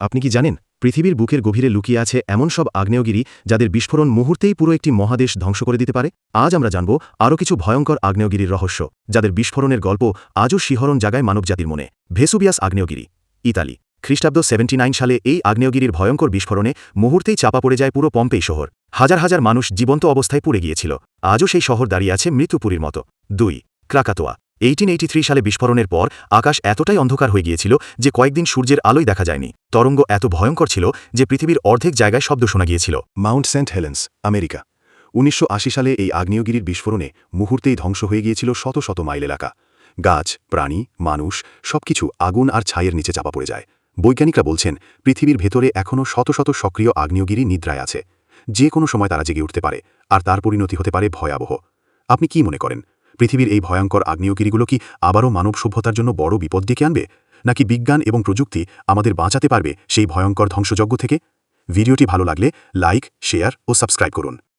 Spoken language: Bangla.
আপনি কি জানেন, পৃথিবীর বুকের গভীরে লুকিয়ে আছে এমন সব আগ্নেয়গিরি যাদের বিস্ফোরণ মুহূর্তেই পুরো একটি মহাদেশ ধ্বংস করে দিতে পারে? আজ আমরা জানব আরও কিছু ভয়ঙ্কর আগ্নেয়গিরির রহস্য, যাদের বিস্ফোরণের গল্প আজও শিহরণ জাগায় মানবজাতির মনে। ভেসুবিয়াস আগ্নেয়গিরি, ইতালি, খ্রিস্টাব্দ সেভেন্টি সালে এই আগ্নেয়গিরির ভয়ঙ্কর বিস্ফোরণে মুহূর্তেই চাপা পড়ে যায় পুরো পম্পেই শহর। হাজার হাজার মানুষ জীবন্ত অবস্থায় পুড়ে গিয়েছিল। আজও সেই শহর দাঁড়িয়ে আছে মৃত্যুপুরীর মতো। দুই, ক্রাকাতোয়া এইটিন সালে বিস্ফোরণের পর আকাশ এতটাই অন্ধকার হয়ে গিয়েছিল যে কয়েকদিন সূর্যের আলোই দেখা যায়নি। তরঙ্গ এত ভয়ঙ্কর ছিল যে পৃথিবীর অর্ধেক জায়গায় শব্দ শোনা গিয়েছিল। Mount Saint Helens, America. উনিশশো আশি সালে এই আগ্নেয়গিরির বিস্ফোরণে মুহূর্তেই ধ্বংস হয়ে গিয়েছিল শত শত মাইল এলাকা। গাছ, প্রাণী, মানুষ, সবকিছু আগুন আর ছাইয়ের নিচে চাপা পড়ে যায়। বৈজ্ঞানিকরা বলছেন, পৃথিবীর ভেতরে এখনও শত শত সক্রিয় আগ্নেয়গিরি নিদ্রায় আছে। যে কোনো সময় তারা জেগে উঠতে পারে, আর তার পরিণতি হতে পারে ভয়াবহ। আপনি কি মনে করেন? পৃথিবীর এই ভয়ঙ্কর আগ্নেয়গিরিগুলো কি আবারও মানব সভ্যতার জন্য বড় বিপদ ডেকে আনবে? নাকি বিজ্ঞান এবং প্রযুক্তি আমাদের বাঁচাতে পারবে সেই ভয়ঙ্কর ধ্বংসযজ্ঞ থেকে? ভিডিওটি ভালো লাগলে লাইক, শেয়ার ও সাবস্ক্রাইব করুন।